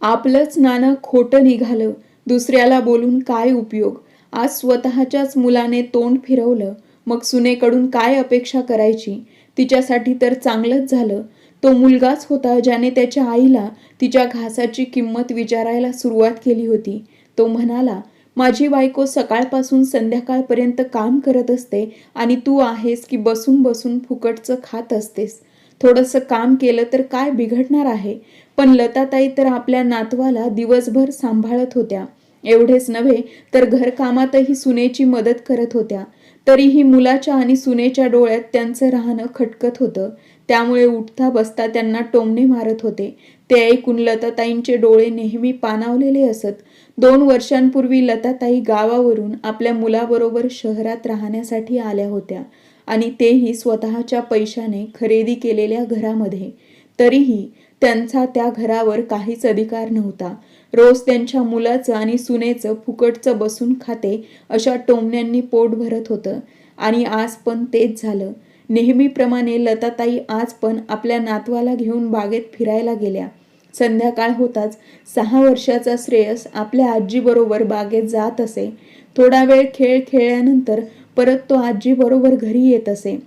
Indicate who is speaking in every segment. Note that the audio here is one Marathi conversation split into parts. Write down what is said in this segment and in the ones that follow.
Speaker 1: आपलंच नाणं खोटं निघालं. दुसऱ्याला बोलून काय उपयोग? आज स्वतःच्याच मुलाने तोंड फिरवलं. मग सुनेकडून काय अपेक्षा करायची? तिच्यासाठी तर चांगलंच झालं. तो मुलगाच होता ज्याने त्याच्या आईला तिच्या घासाची किंमत विचारायला सुरुवात केली होती. तो म्हणाला माझी बायको सकाळपासून संध्याकाळपर्यंत काम करत असते आणि तू आहेस की बसून बसून फुकटचं खात असतेस. थोडंसं काम केलं तर काय बिघडणार आहे? पण लताताई तर आपल्या नातवाला दिवसभर सांभाळत होत्या. एवढेच नव्हे तर घरकामातही सुनेची मदत करत होत्या. तरीही मुलाच्या आणि सुनेच्या डोळ्यात त्यांचं राहणं खटकत होतं. त्यामुळे उठता बसता त्यांना टोमणे मारत होते. ते ऐकून लताताईंचे डोळे नेहमी पानावलेले असत. दोन वर्षांपूर्वी लताताई गावावरून आपल्या मुलाबरोबर शहरात राहण्यासाठी आल्या होत्या. आणि तेही स्वतःच्या पैशाने खरेदी केलेल्या घरामध्ये. तरीही त्यांचा त्या घरावर काहीच अधिकार नव्हता. रोज त्यांच्या मुलाचं आणि सुनेचं फुकटचं बसून खाते अशा टोमण्यांनी पोट भरत होतं. आणि आज पण तेच झालं. नेहमीप्रमाणे लताताई आज पण आपल्या नातवाला घेऊन बागेत फिरायला गेल्या. संध्याकाळ होताच सहा वर्षाचा श्रेयस आपल्या आजीबरोबर बागेत जात असे. थोडा वेळ खेळ खेळल्यानंतर परत तो आजीबरोबर घरी येत असे.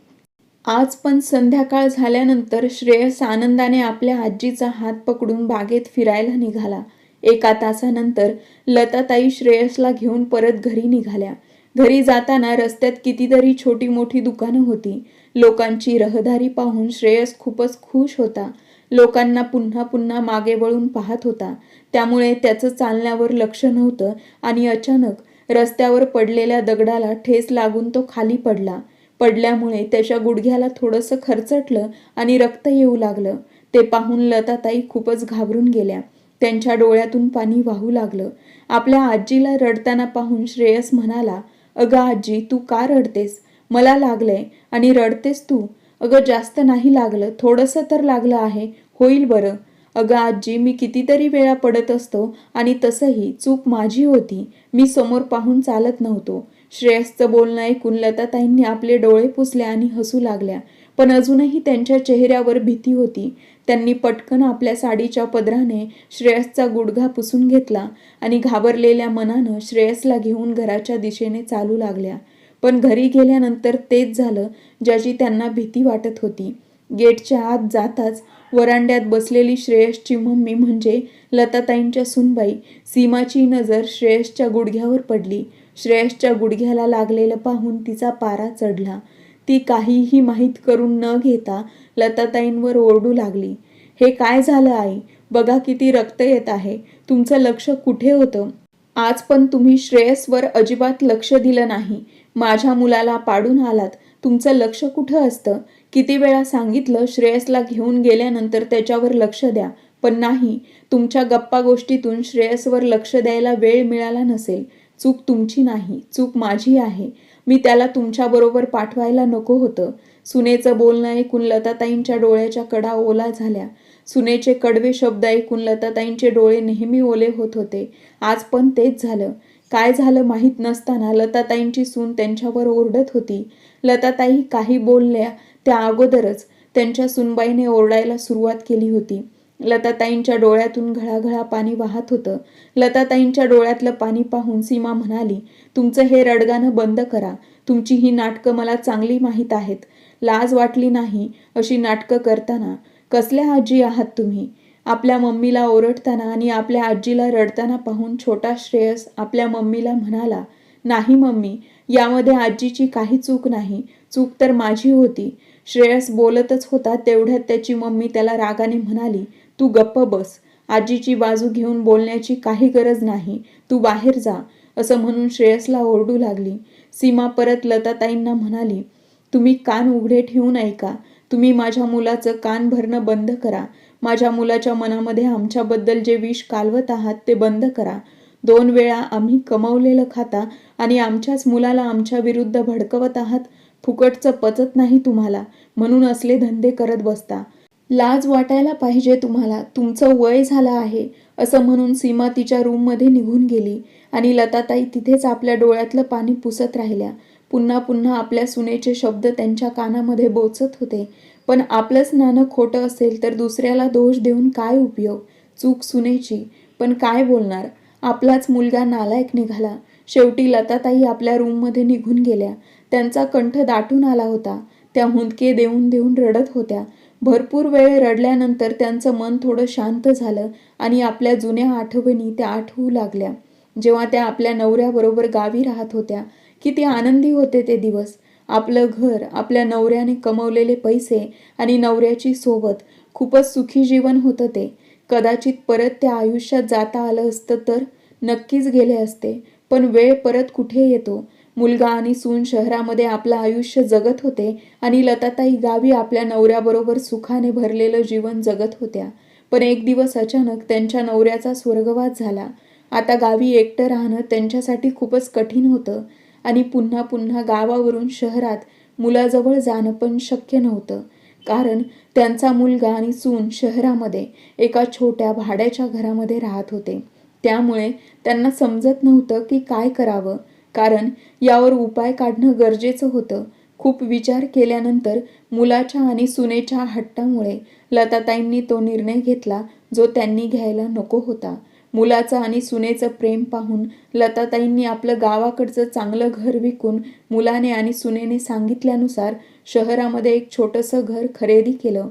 Speaker 1: आज पण संध्याकाळ झाल्यानंतर श्रेयस आनंदाने आपल्या आजीचा हात पकडून बागेत फिरायला निघाला. एका तासानंतर लताताई श्रेयसला घेऊन परत घरी निघाल्या. घरी जाताना रस्त्यात कितीतरी छोटी मोठी दुकानं होती. लोकांची रहदारी पाहून श्रेयस खूपच खुश होता. लोकांना पुन्हा पुन्हा मागे वळून पाहत होता. त्यामुळे त्याचं चालण्यावर लक्ष नव्हतं आणि अचानक रस्त्यावर पडलेल्या दगडाला ठेस लागून तो खाली पडला. पडल्यामुळे त्याच्या गुडघ्याला थोडंसं खरचटलं आणि रक्त येऊ लागलं. ते पाहून लताताई खूपच घाबरून गेल्या. त्यांच्या डोळ्यातून पाणी वाहू लागलं. आपल्या आजीला रडताना पाहून श्रेयस म्हणाला अगं आजी तू का रडतेस? मला लागलंय आणि रडतेस तू. अगं जास्त नाही लागलं. थोडंसं तर लागलं आहे. होईल बरं. अगं आजी मी कितीतरी वेळा पडत असतो आणि तसंही चूक माझी होती. मी समोर पाहून चालत नव्हतो. श्रेयसचं बोलणं ऐकून लताताईंनी आपले डोळे पुसले आणि हसू लागल्या. पण अजूनही त्यांच्या चेहऱ्यावर भीती होती. त्यांनी पटकन आपल्या साडीच्या पदराने श्रेयसचा गुडघा पुसून घेतला आणि घाबरलेल्या मनानं श्रेयसला घेऊन घराच्या दिशेने चालू लागल्या. पण घरी गेल्यानंतर तेच झालं ज्याची त्यांना भीती वाटत होती. गेटच्या आत जाताच वरांड्यात बसलेली श्रेयसची मम्मी म्हणजे लताताईंच्या सुनबाई. सीमाची नजर श्रेयसच्या गुडघ्यावर पडली. श्रेयसच्या गुडघ्याला लागलेलं पाहून तिचा पारा चढला. ती काहीही माहीत करून न घेता लताताईंवर ओरडू लागली. हे काय झालं आई? बघा किती रक्त येत आहे. तुमचं लक्ष कुठे होतं? आज पण तुम्ही श्रेयसवर अजिबात लक्ष दिलं नाही. माझ्या मुलाला पाडून आलात. तुमचं लक्ष कुठं असतं? किती वेळा सांगितलं श्रेयसला घेऊन गेल्यानंतर त्याच्यावर लक्ष द्या. पण नाही तुमच्या गप्पा गोष्टीतून श्रेयसवर लक्ष द्यायला वेळ मिळाला नसेल. चूक तुमची नाही चूक माझी आहे. मी त्याला तुमच्याबरोबर पाठवायला नको होतं. सुनेचं बोलणं ऐकून लताताईंच्या डोळ्याच्या कडा ओला झाल्या. सुनेचे कडवे शब्द ऐकून लताताईंचे डोळे नेहमी ओले होत होते. आज पण तेच झालं. काय झालं माहीत नसताना लताताईंची सून त्यांच्यावर ओरडत होती. लताताई काही बोलल्या त्या अगोदरच त्यांच्या सुनबाईने ओरडायला सुरुवात केली होती. लताताईंच्या डोळ्यातून घळाघळा पाणी वाहत होतं. लताताईंच्या डोळ्यातलं पाणी पाहून सीमा म्हणाली तुमचं हे रडगाणं बंद करा. तुमची ही नाटकं मला चांगली माहीत आहेत. लाज वाटली नाही अशी नाटकं करताना. कसल्या आजी आहात तुम्ही? आपल्या मम्मीला ओरडताना आणि आपल्या आजीला रडताना पाहून छोटा श्रेयस आपल्या मम्मीला म्हणाला नाही मम्मी यामध्ये आजीची काही चूक नाही. चूक तर माझी होती. श्रेयस बोलतच होता तेवढ्यात त्याची मम्मी त्याला रागाने म्हणाली तू गप्प बस. आजीची बाजू घेऊन बोलण्याची काही गरज नाही. तू बाहेर जा. असं म्हणून श्रेयसला ओरडू लागली. सीमा परत लताताईंना म्हणाली तुम्ही कान उघडे ठेवून ऐका तुम्ही माझ्या मुलाचं कान भरणं बंद करा. माझ्या मुलाच्या मनामध्ये आमच्याबद्दल जे विष कालवत आहात ते बंद करा. दोन वेळा आम्ही कमवलेलं खाता आणि आमच्याच मुलाला आमच्या विरुद्ध भडकवत आहात फुकटचं पचत नाही तुम्हाला. म्हणून असले धंदे करत बसता. लाज वाटायला पाहिजे तुम्हाला. तुमचं वय झालं आहे असं म्हणून सीमा तिच्या रूममध्ये निघून गेली आणि लताताई तिथेच आपल्या डोळ्यातलं पाणी पुसत राहिल्या. पुन्हा पुन्हा आपल्या सुनेचे शब्द त्यांच्या कानामध्ये बोचत होते. पण आपलंच नाणं खोटं असेल तर दुसऱ्याला दोष देऊन काय उपयोग? चूक सुनेची. पण काय बोलणार? आपलाच मुलगा नालायक निघाला. शेवटी लताताई आपल्या रूममध्ये निघून गेल्या. त्यांचा कंठ दाटून आला होता. त्या हुंदके देऊन देऊन रडत होत्या. भरपूर वेळ रडल्यानंतर त्यांचं मन थोडं शांत झालं आणि आपल्या जुन्या आठवणी त्या आठवू लागल्या. जेव्हा त्या आपल्या नवऱ्याबरोबर गावी राहत होत्या किती आनंदी होते ते दिवस. आपलं घर आपल्या नवऱ्याने कमवलेले पैसे आणि नवऱ्याची सोबत खूपच सुखी जीवन होतं ते. कदाचित परत त्या आयुष्यात जाता आलं असतं तर नक्कीच गेले असते पण वेळ परत कुठे येतो? मुलगा आणि सून शहरामध्ये आपलं आयुष्य जगत होते आणि लताताई गावी आपल्या नवऱ्याबरोबर सुखाने भरलेलं जीवन जगत होत्या. पण एक दिवस अचानक त्यांच्या नवऱ्याचा स्वर्गवास झाला. आता गावी एकटं राहणं त्यांच्यासाठी खूपच कठीण होतं आणि पुन्हा पुन्हा गावावरून शहरात मुलाजवळ जाणं पण शक्य नव्हतं. कारण त्यांचा मुलगा आणि सून शहरामध्ये एका छोट्या भाड्याच्या घरामध्ये राहत होते. त्यामुळे त्यांना समजत नव्हतं की काय करावं. कारण यावर उपाय काढणं गरजेचं होतं. खूप विचार केल्यानंतर मुलाच्या आणि सुनेच्या हट्टामुळे लताताईंनी तो निर्णय घेतला जो त्यांनी घ्यायला नको होता. मुलाचं आणि सुनेचं प्रेम पाहून लताताईंनी आपलं गावाकडचं चांगलं घर विकून मुलाने आणि सुनेने सांगितल्यानुसार शहरामध्ये एक छोटंसं घर खरेदी केलं.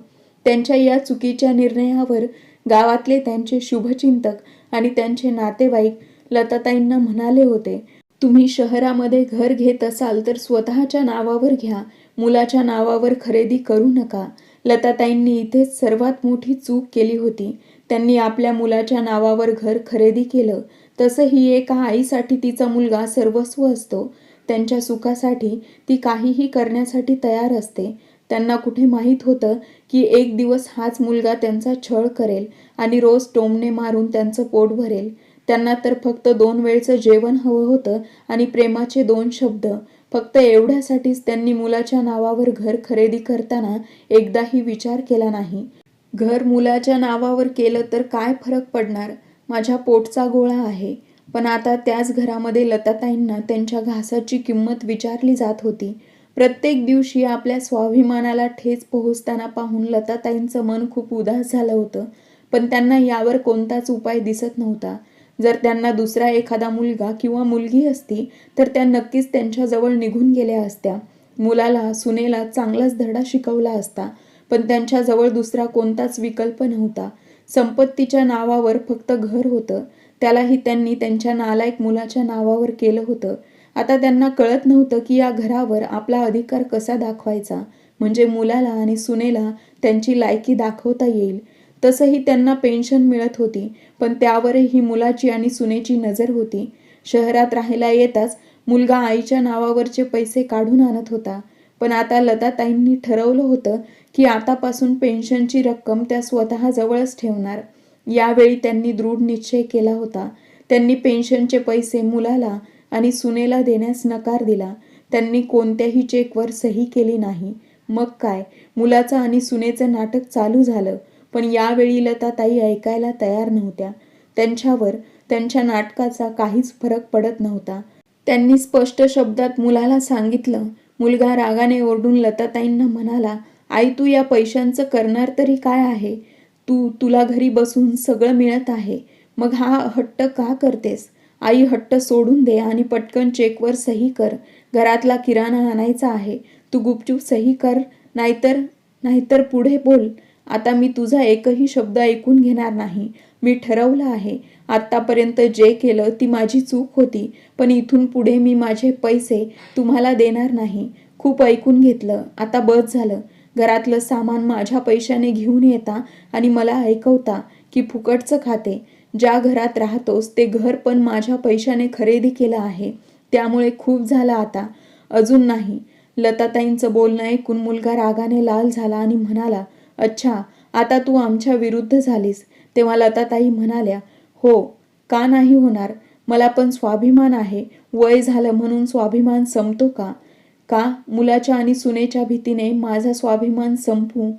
Speaker 1: त्यांच्या या चुकीच्या निर्णयावर गावातले त्यांचे शुभचिंतक आणि त्यांचे नातेवाईक लताताईंना म्हणाले होते तुम्ही शहरामध्ये घर घेत असाल तर स्वतःच्या नावावर घ्या. मुलाच्या नावावर खरेदी करू नका. लताताईंनी इथेच सर्वात मोठी चूक केली होती. त्यांनी आपल्या मुलाच्या नावावर घर खरेदी केलं. तसंही एका आईसाठी तिचा मुलगा सर्वस्व असतो. त्यांच्या सुखासाठी ती काहीही करण्यासाठी तयार असते. त्यांना कुठे माहीत होतं की एक दिवस हाच मुलगा त्यांचा छळ करेल आणि रोज टोमणे मारून त्यांचं पोट भरेल. त्यांना तर फक्त दोन वेळचं जेवण हवं होतं आणि प्रेमाचे दोन शब्द. फक्त एवढ्यासाठीच त्यांनी मुलाच्या नावावर घर खरेदी करताना एकदाही विचार केला नाही. घर मुलाच्या नावावर केलं तर काय फरक पडणार? माझ्या पोटचा गोळा आहे. पण आता त्याच घरामध्ये लताताईंना त्यांच्या घासाची किंमत विचारली जात होती. प्रत्येक दिवशी आपल्या स्वाभिमानाला ठेच पोहोचताना पाहून लताताईंचं मन खूप उदास झालं होतं. पण त्यांना यावर कोणताच उपाय दिसत नव्हता. जर त्यांना दुसरा एखादा मुलगा किंवा मुलगी असती तर त्या नक्कीच त्यांच्याजवळ निघून गेल्या असत्या. मुलाला सुनेला चांगलाच धडा शिकवला असता पण त्यांच्याजवळ दुसरा कोणताच विकल्प नव्हता. संपत्तीच्या नावावर फक्त घर होतं. त्यालाही त्यांनी त्यांच्या नालायक मुलाच्या नावावर केलं होतं. आता त्यांना कळत नव्हतं की या घरावर आपला अधिकार कसा दाखवायचा. म्हणजे मुलाला आणि सुनेला त्यांची लायकी दाखवता येईल. तसंही त्यांना पेन्शन मिळत होती पण त्यावरही मुलाची आणि सुनेची नजर होती. शहरात राहायला येताच मुलगा आईच्या नावावरचे पैसे काढून आणत होता. पण आता लताताईंनी ठरवलं होतं की आतापासून पेन्शनची रक्कम त्या स्वतःजवळच ठेवणार. यावेळी त्यांनी दृढ निश्चय केला होता. त्यांनी पेन्शनचे पैसे मुलाला आणि सुनेला देण्यास नकार दिला. त्यांनी कोणत्याही चेकवर सही केली नाही. मग काय? मुलाचं आणि सुनेचं नाटक चालू झालं. पण यावेळी लताताई ऐकायला तयार नव्हत्या. त्यांच्यावर त्यांच्या नाटकाचा काहीच फरक पडत नव्हता. त्यांनी स्पष्ट शब्दात मुलाला सांगितलं मुलगा रागाने ओरडून लताताईंना म्हणाला आई तू या पैशांचं करणार तरी काय आहे? तू तुला घरी बसून सगळं मिळत आहे. मग हा हट्ट का करतेस? आई हट्ट सोडून दे आणि पटकन चेकवर सही कर. घरातला किराणा आणायचा आहे. तू गुपचूप सही कर नाहीतर नाहीतर पुढे बोल. आता मी तुझा एकही शब्द ऐकून घेणार नाही. मी ठरवलं आहे. आत्तापर्यंत जे केलं ती माझी चूक होती पण इथून पुढे मी माझे पैसे तुम्हाला देणार नाही. खूप ऐकून घेतलं. आता बस झालं. घरातलं सामान माझ्या पैशाने घेऊन येता आणि मला ऐकवता की फुकटचं खाते. ज्या घरात राहतोस ते घर पण माझ्या पैशाने खरेदी केलं आहे. त्यामुळे खूप झालं आता. अजून नाही. लताताईंचं बोलणं ऐकून मुलगा रागाने लाल झाला आणि म्हणाला अच्छा आता तू आमच्या विरुद्ध झालीस. तेव्हा लताताई म्हणाल्या हो का नाही होणार? मला पण स्वाभिमान आहे. वय झालं म्हणून स्वाभिमान संपतो का? का? मुलाच्या आणि सुनेच्या भीतीने माझा स्वाभिमान संपू?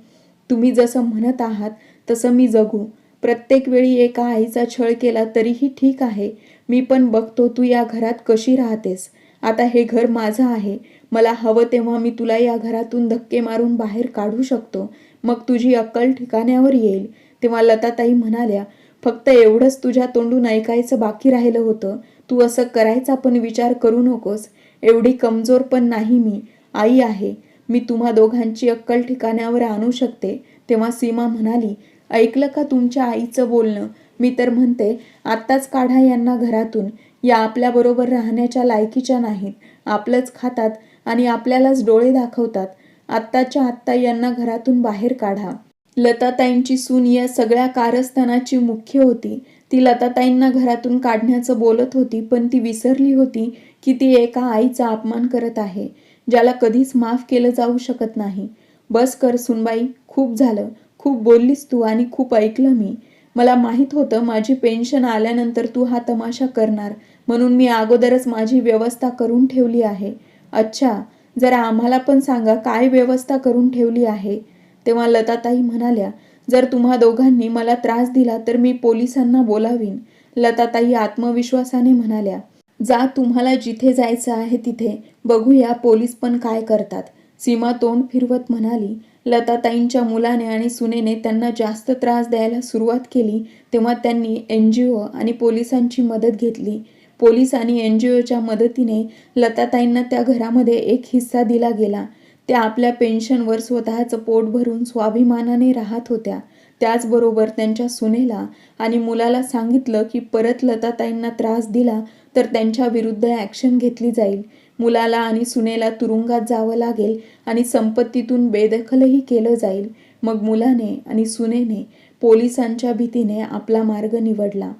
Speaker 1: तुम्ही जसं म्हणत आहात तसं मी जगू. प्रत्येक वेळी एका आईचा छळ केला तरीही ठीक आहे. मी पण बघतो तू या घरात कशी राहतेस. आता हे घर माझं आहे. मला हवं तेव्हा मी तुला या घरातून धक्के मारून बाहेर काढू शकतो. मग तुझी अक्कल ठिकाण्यावर येईल. तेव्हा लताताई म्हणाल्या फक्त एवढंच तुझ्या तोंडून ऐकायचं बाकी राहिलं होतं. तू असं करायचा पण विचार करू नकोस. एवढी कमजोर पण नाही मी. आई आहे. मी तुम्हा दोघांची अक्कल ठिकाण्यावर आणू शकते. तेव्हा सीमा म्हणाली ऐकलं का तुमच्या आईचं बोलणं? मी तर म्हणते आत्ताच काढा यांना घरातून. या आपल्याबरोबर राहण्याच्या लायकीच्या नाहीत. आपलंच खातात आणि आपल्यालाच डोळे दाखवतात. आत्ताच्या आत्ता यांना घरातून बाहेर काढा. लताताईंची सून या सगळ्या कारस्थानाची मुख्य होती. ती लताताईंना घरातून काढण्याचं बोलत होती पण ती विसरली होती की ती एका आईचा अपमान करत आहे ज्याला कधीच माफ केलं जाऊ शकत नाही. बस कर सुनबाई खूप झालं. खूप बोललीस तू आणि खूप ऐकलं मी. मला माहीत होतं माझी पेन्शन आल्यानंतर तू हा तमाशा करणार म्हणून मी अगोदरच माझी व्यवस्था करून ठेवली आहे. अच्छा जरा आम्हाला पण सांगा काय व्यवस्था करून ठेवली आहे? तेव्हा लताताई म्हणाल्या जर तुम्हा दोघांनी मला त्रास दिला तर मी पोलिसांना बोलावीन. लताताई आत्मविश्वासाने म्हणाल्या जा तुम्हाला जिथे जायचं आहे तिथे बघूया पोलीस पण काय करतात. सीमा तोंड फिरवत म्हणाली लताताईंच्या मुलाने आणि सुनेने त्यांना जास्त त्रास द्यायला सुरुवात केली तेव्हा त्यांनी एन जी ओ आणि पोलिसांची मदत घेतली. पोलीस आणि एन जी ओच्या मदतीने लताताईंना त्या घरामध्ये एक हिस्सा दिला गेला. त्या आपल्या पेन्शनवर स्वतःचं पोट भरून स्वाभिमानाने राहत होत्या. त्याचबरोबर त्यांच्या सुनेला आणि मुलाला सांगितलं की परत लताताईंना त्रास दिला तर त्यांच्या विरुद्ध ॲक्शन घेतली जाईल. मुलाला आणि सुनेला तुरुंगात जावं लागेल आणि संपत्तीतून बेदखलही केलं जाईल. मग मुलाने आणि सुनेने पोलिसांच्या भीतीने आपला मार्ग निवडला.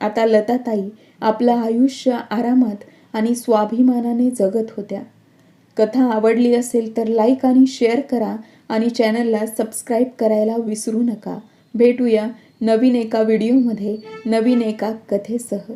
Speaker 1: आता लताताई आपलं आयुष्य आरामात आणि स्वाभिमानाने जगत होत्या. कथा आवडली असेल तर लाईक आणि शेअर करा आणि चॅनलला सबस्क्राईब करायला विसरू नका. भेटूया नवीन एका व्हिडिओमध्ये नवीन एका कथेसह.